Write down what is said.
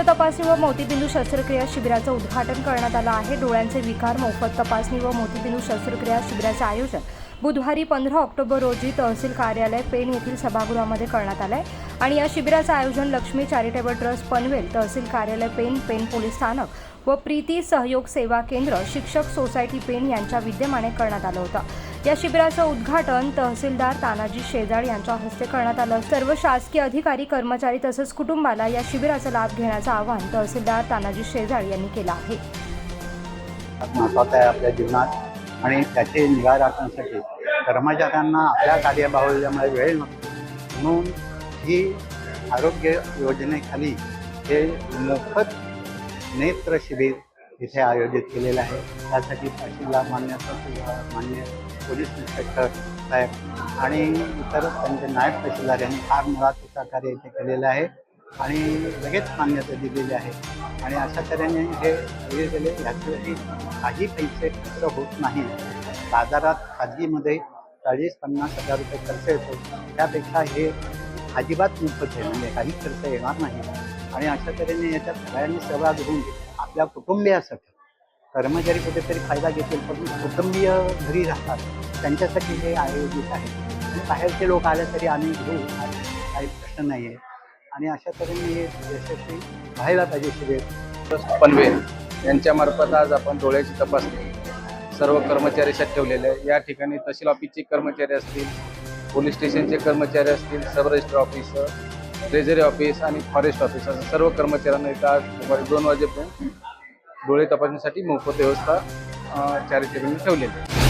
तपासणी व मोतीबिंदू शस्त्रक्रिया शिबिराचं उद्घाटन करण्यात आलं आहे. डोळ्यांचे विकार मोफत तपासणी व मोतीबिंदू शस्त्रक्रिया शिबिराचं आयोजन बुधवारी पंधरा ऑक्टोबर रोजी तहसील कार्यालय पेण येथील सभागृहामध्ये करण्यात आलं आहे आणि या शिबिराचं आयोजन लक्ष्मी चॅरिटेबल ट्रस्ट पनवेल तहसील कार्यालय पेण पेण पोलीस स्थानक व प्रीती सहयोग सेवा केंद्र शिक्षक सोसायटी पेण यांच्या विद्यमाने करण्यात आलं होतं. या शिबिराचं उद्घाटन तहसीलदार तानाजी शेजाळ यांच्या हस्ते करण्यात आलं. सर्व शासकीय अधिकारी कर्मचारी तसंच कुटुंबाला या शिबिराचा लाभ घेण्याचं आवाहन तहसीलदार तानाजी शेजाळ यांनी केलं आहे. आहे आपल्या जीवनात. आणि त्याचे निगा राखण्यासाठी कर्मचाऱ्यांना आपल्या कार्यबाहुल्यामुळे वेळ नसतो. म्हणून ही आरोग्य योजनेखाली हे मोफत नेत्र शिबिर इथे आयोजित केलेलं आहे. त्यासाठी तहसीलदार मान्य मान्य पोलीस इन्स्पेक्टर साहेब आणि इतर त्यांचे नायब तहसीलदार यांनी फार मुळात सहकार्य इथे केलेलं आहे. आणि लगेच मान्यता दिलेली आहे. आणि अशा तऱ्हेने हे दिले गेले. ह्याच्यासाठी काही पैसे खर्च होत नाही. बाजारात खाजगीमध्ये चाळीस पन्नास हजार रुपये खर्च येतो. त्यापेक्षा हे अजिबात मोफत आहे. म्हणजे काही खर्च येणार नाही. आणि अशा तऱ्हेने याच्यात सगळ्यांनी सहभाग घेऊन आपल्या कुटुंबियासाठी कर्मचारी कुठेतरी फायदा घेतील पण कुटुंबीय घरी राहतात. त्यांच्यासाठी हे आयोजित आहे. बाहेरचे लोक आले तरी आम्ही घेऊ. काही प्रश्न नाही आहे आणि अशा तऱ्हेने हे यशस्वी व्हायला पाहिजे शिबिर. प्लस पनवेल यांच्यामार्फत आज आपण डोळ्याची तपासणी सर्व कर्मचारी ठेवलेले आहे. या ठिकाणी तहसील ऑफिसचे कर्मचारी असतील पोलीस स्टेशनचे कर्मचारी असतील sub registrar office treasury office आणि फॉरेस्ट ऑफिस असं सर्व कर्मचाऱ्यांना इथं आज दुपारी दोन वाजेपर्यंत डोळे तपासणीसाठी मोफत व्यवस्था चॅरिटेबलने ठेवलेली आहे.